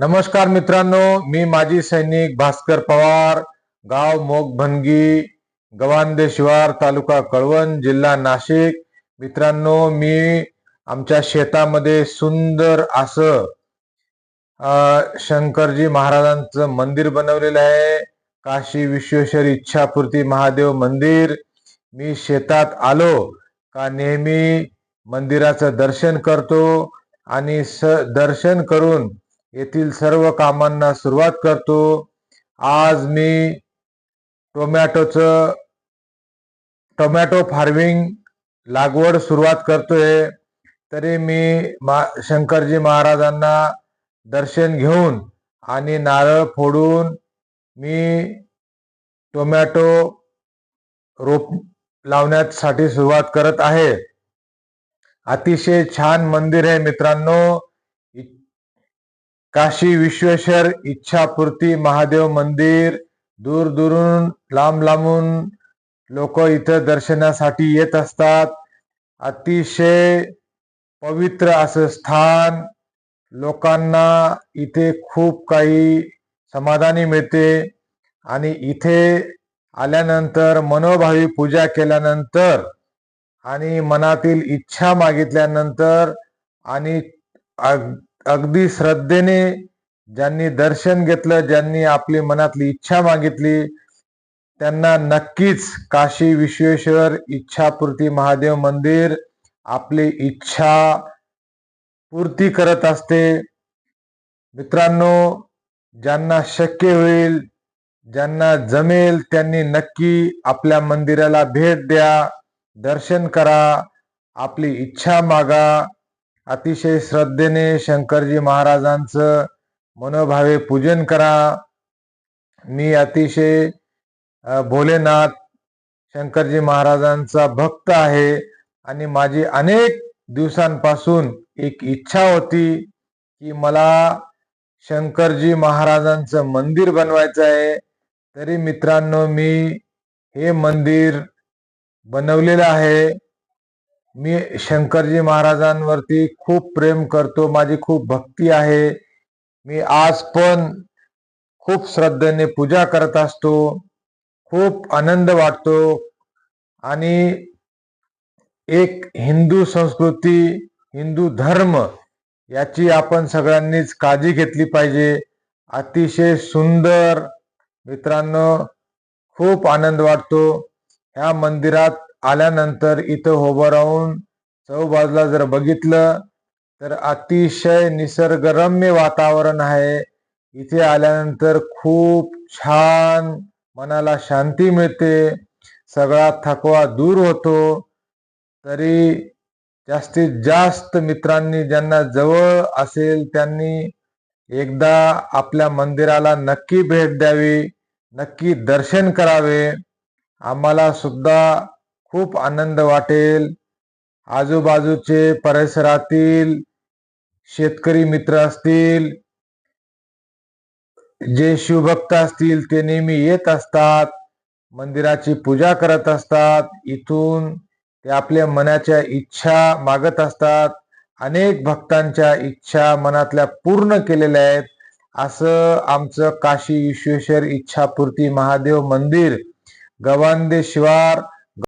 नमस्कार मित्रांनो मी माजी सैनिक भास्कर पवार गाव मोगभनगी गवांदे शिवार तालुका कळवण जिल्हा नाशिक. मित्रांनो मी आमच्या शेतामध्ये सुंदर असं शंकरजी महाराजांचं मंदिर बनवलेलं आहे. काशी विश्वेश्वर इच्छापूर्ती महादेव मंदिर. मी शेतात आलो का नेहमी मंदिराचं दर्शन करतो आणि स दर्शन करून येथील सर्व कामांना सुरुवात करतो. आज मी टोमॅटोचं टोमॅटो फार्मिंग लागवड सुरुवात करतोय. तरी मी मा शंकरजी महाराजांना दर्शन घेऊन आणि नारळ फोडून मी टोमॅटो रोप लावण्यासाठी सुरुवात करत आहे. अतिशय छान मंदिर आहे मित्रांनो. इ- काशी विश्वेश्वर इच्छापूर्ती महादेव मंदिर दूर दूरून लांब लांबून लोक इथं दर्शनासाठी येत असतात. अतिशय पवित्र असं स्थान. लोकांना इथे खूप काही समाधानी मिळते. आणि इथे आल्यानंतर मनोभावी पूजा केल्यानंतर आणि मनातील इच्छा मागितल्यानंतर आणि अग- अगदी श्रद्धेने ज्यांनी दर्शन घेतलं ज्यांनी आपली मनातली इच्छा मागितली त्यांना नक्कीच काशी विश्वेश्वर इच्छापूर्ती महादेव मंदिर आपली इच्छा पूर्ती करत असते. मित्रांनो ज्यांना शक्य होईल ज्यांना जमेल त्यांनी नक्की आपल्या मंदिराला भेट द्या दर्शन करा आपली इच्छा मागा. अतिशय श्रद्धेने शंकरजी महाराजांचं मनोभावे पूजन करा. मी अतिशय भोलेनाथ शंकरजी महाराजांचा भक्त आहे आणि माझी अनेक दिवसांपासून एक इच्छा होती की मला शंकरजी महाराजांचं मंदिर बनवायचं आहे. तरी मित्रांनो मी हे मंदिर बनवलेलं आहे. मी शंकरजी महाराजांवरती खूप प्रेम करतो माझी खूप भक्ती आहे. मी आज पण खूप श्रद्धेने पूजा करत असतो खूप आनंद वाटतो आणि एक हिंदू संस्कृती हिंदू धर्म याची आपण सगळ्यांनीच काळजी घेतली पाहिजे. अतिशय सुंदर मित्रांनो खूप आनंद वाटतो. ह्या मंदिरात आल्यानंतर इथं उभं राहून चौबाजूला जर बघितलं तर अतिशय निसर्गरम्य वातावरण आहे. इथे आल्यानंतर खूप छान मनाला शांती मिळते. सगळा थकवा दूर होतो. तरी जास्तीत जास्त मित्रांनी ज्यांना जवळ असेल त्यांनी एकदा आपल्या मंदिराला नक्की भेट द्यावी नक्की दर्शन करावे. आम्हाला सुद्धा खूप आनंद वाटेल. आजूबाजूचे परिसरातील शेतकरी मित्र असतील जे शिवभक्त असतील ते नेहमी येत असतात मंदिराची पूजा करत असतात इथून ते आपल्या मनाच्या इच्छा मागत असतात. अनेक भक्तांच्या इच्छा मनातल्या पूर्ण केलेल्या आहेत. असं आमचं काशी विश्वेश्वर इच्छापूर्ती महादेव मंदिर गवांदे शिवार